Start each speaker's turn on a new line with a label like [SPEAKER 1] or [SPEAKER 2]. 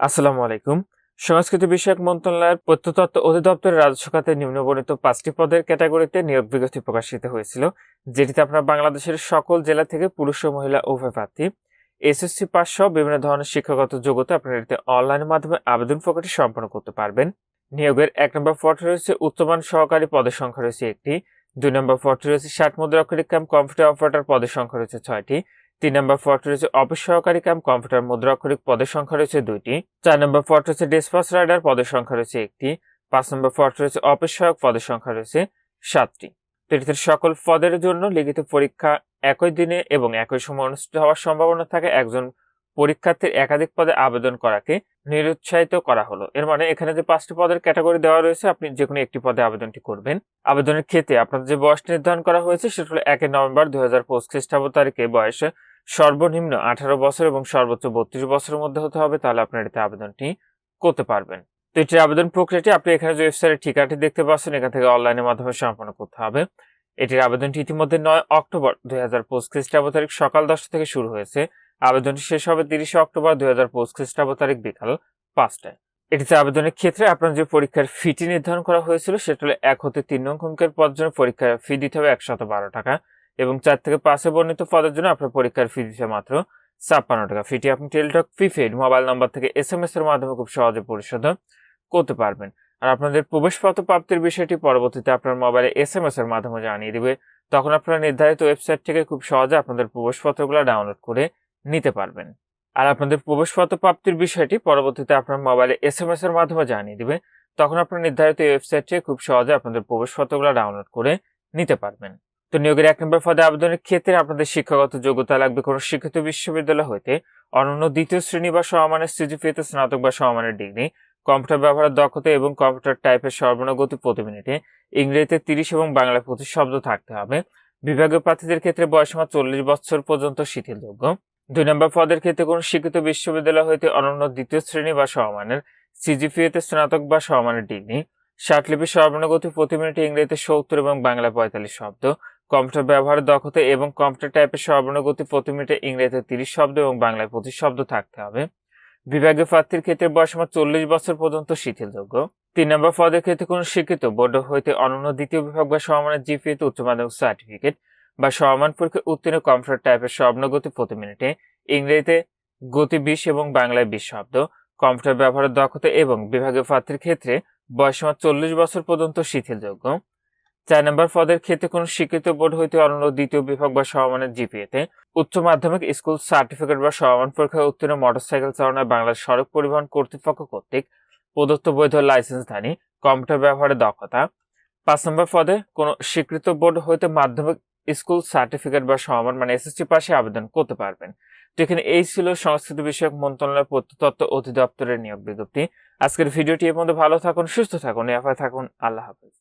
[SPEAKER 1] আসসালামু আলাইকুম। সংস্কৃতি বিষয়ক মন্ত্রণালয়ের প্রত্নতত্ত্ব অধিদপ্তরের রাজস্ব খাতে নিম্নবর্ণিত পাঁচটি পদের ক্যাটাগরিতে নিয়োগ বিজ্ঞপ্তি প্রকাশিত হয়েছিল, যেটিতে আপনার বাংলাদেশের সকল জেলা থেকে পুরুষ ও মহিলা উভয় প্রার্থী এসএসসি পাস সহ বিভিন্ন ধরনের শিক্ষাগত যোগ্যতা আপনারা এটিতে অনলাইনের মাধ্যমে আবেদন প্রক্রিয়াটি সম্পন্ন করতে পারবেন। নিয়োগের এক নম্বর পদে রয়েছে উচ্চমান সহকারী পদের সংখ্যা রয়েছে একটি, দুই নম্বর পদে রয়েছে ষাট মুদ্রা অক্ষরিক কাম কম্পিউটার অপারেটর পদের সংখ্যা রয়েছে ছয়টি তিন নম্বর পদে রয়েছে অফিস সহকারী কাম কম্পিউটার মুদ্রা অক্ষরিক পদের সংখ্যা রয়েছে দুইটি। চার নম্বর পদ রয়েছে ডিসপাস রাইডার, পদের সংখ্যা রয়েছে একটি। পাঁচ নম্বর পদ রয়েছে অফিস সহায়ক পদের সংখ্যা রয়েছে সাতটি। তো এটিতে সকল পদের জন্য লিখিত পরীক্ষা একই দিনে এবং একই সময় অনুষ্ঠিত হওয়ার সম্ভাবনা থাকে। একজন পরীক্ষার্থীর একাধিক পদে আবেদন করাকে নিরুৎসাহিত করা হলো। এর মানে এখানে যে পাঁচটি পদের ক্যাটাগরি দেওয়া রয়েছে, আপনি যে কোনো একটি পদে আবেদনটি করবেন। আবেদনের ক্ষেত্রে আপনার যে বয়স নির্ধারণ করা হয়েছে, সেটা হলো একে নভেম্বর দুই হাজার পঁচিশ খ্রিস্টাব্দ তারিখে বয়সে সর্বনিম্ন আঠারো বছর এবং সর্বোচ্চ বত্রিশ বছরের মধ্যে হতে হবে, তাহলে আপনার এটিতে আবেদনটি করতে পারবেন। তো এটির আবেদন প্রক্রিয়াটি আপনি এখানে যে ওয়েবসাইটের ঠিকানাটি দেখতে পাচ্ছেন, এখান থেকে অনলাইনের মাধ্যমে সম্পন্ন করতে হবে। এটির আবেদনটি ইতিমধ্যে নয় অক্টোবর দুই হাজার পঁচিশ খ্রিস্টাব্দ তারিখ সকাল দশটা থেকে শুরু হয়েছে। আবেদনটি শেষ হবে তিরিশে অক্টোবর দুই হাজার পঁচিশ খ্রিস্টাব্দ তারিখ বিকাল পাঁচটায়। এটিতে আবেদনের ক্ষেত্রে আপনার যে পরীক্ষার ফিটি নির্ধারণ করা হয়েছিল, সেটা হলো এক হতে তিন নং অঙ্কের পদের জন্য পরীক্ষার ফি দিতে হবে একশত বারো টাকা। এবং চার থেকে পাঁচে বর্ণিত পদের জন্য আপনার পরীক্ষার ফি দিতে মাত্র ছাপ্পান্ন টাকা। ফিটি আপনি টেলিটক প্রিপেড মোবাইল নাম্বার থেকে এস এম এস এর মাধ্যমে খুব সহজে পরিশোধ করতে পারবেন। আর আপনাদের প্রবেশপত্র প্রাপ্তির বিষয়টি পরবর্তীতে আপনার মোবাইলে এস এম এস এর মাধ্যমে জানিয়ে দিবে। তখন আপনারা নির্ধারিত ওয়েবসাইট থেকে খুব সহজে আপনাদের প্রবেশপত্রগুলো ডাউনলোড করে নিতে পারবেন। আর আপনাদের প্রবেশপত্র প্রাপ্তির বিষয়টি পরবর্তীতে আপনার মোবাইলে এস এম এস এর মাধ্যমে জানিয়ে দিবে। তখন আপনার নির্ধারিত ওয়েবসাইট থেকে খুব সহজে আপনাদের প্রবেশপত্রগুলো ডাউনলোড করে নিতে পারবেন। তো নিয়োগের এক নম্বর পদে আবেদনের ক্ষেত্রে আপনাদের শিক্ষাগত যোগ্যতা লাগবে কোনো শিক্ষিত বিশ্ববিদ্যালয় হইতে অনন্য দ্বিতীয় শ্রেণি বা সমমানের সিজিপিএতে স্নাতক বা সমমানের ডিগ্রি, কম্পিউটার ব্যবহারের দক্ষতা এবং কম্পিউটার টাইপের সর্বনিম্ন প্রতি মিনিটে ইংরেজিতে তিরিশ এবং বাংলা পঁচিশ শব্দ থাকতে হবে। বিভাগীয় প্রার্থীদের ক্ষেত্রে বয়স বয়সীমা চল্লিশ বছর পর্যন্ত শিথিলযোগ্য। দুই নম্বর পদের ক্ষেত্রে কোনো শিক্ষিত বিশ্ববিদ্যালয় হইতে অনন্য দ্বিতীয় শ্রেণি বা সমমানের সিজিপিএতে স্নাতক বা সমমানের ডিগ্রি ষাটলিপি সর্বনিম্ন গতি প্রতি মিনিটে ইংরেজিতে সত্তর এবং বাংলা পঁয়তাল্লিশ শব্দ কম্পিউটার ব্যবহারের দক্ষতা এবং কম্পিউটার টাইপের সর্বনিম্ন গতি প্রতি মিনিটে ইংরেজিতে তিরিশ শব্দ এবং বাংলায় পঁচিশ শব্দ থাকতে হবে। বিভাগীয় প্রার্থীর ক্ষেত্রে বয়সীমা চল্লিশ বছর পর্যন্ত শিথিলযোগ্য। তিন নম্বর পদের ক্ষেত্রে কোনো শিক্ষিত, বোর্ড হইতে অনন্য দ্বিতীয় বিভাগ বা সমমানের জিপিএতে উচ্চ মাধ্যমিক সার্টিফিকেট বা সমান পরীক্ষা উত্তীর্ণ কম্পিউটার টাইপের সর্বনিম্ন গতি প্রতি মিনিটে ইংরেজিতে গতি বিশ এবং বাংলায় বিশ শব্দ। কম্পিউটার ব্যবহারের দক্ষতা এবং বিভাগীয় প্রার্থীর ক্ষেত্রে বয়সীমা চল্লিশ বছর পর্যন্ত শিথিলযোগ্য। চার নম্বর পদের ক্ষেত্রে কোনো স্বীকৃত বোর্ড হইতে অনন্য দ্বিতীয় বিভাগ বা সমমানের জিপিএতে উচ্চ মাধ্যমিক স্কুল সার্টিফিকেট বা সমান পরীক্ষায় উত্তীর্ণ মোটরসাইকেল চালনায় বাংলাদেশ সড়ক পরিবহন কর্তৃপক্ষ কর্তৃক প্রদত্ত বৈধ লাইসেন্স লাইসেন্সধারী কম্পিউটার ব্যবহারের দক্ষতা। পাঁচ নম্বর পদে কোনো স্বীকৃত বোর্ড হইতে মাধ্যমিক স্কুল সার্টিফিকেট বা সমান মানে এসএসসি পাশে আবেদন করতে পারবেন। তো এখানে এই ছিল সংস্কৃতি বিষয়ক মন্ত্রণালয়ের প্রত্নতত্ত্ব অধিদপ্তরের নিয়োগ বিজ্ঞপ্তি। আজকের ভিডিওটি এর মধ্যে ভালো থাকুন, সুস্থ থাকুন এফআই থাকুন। আল্লাহ হাফেজ।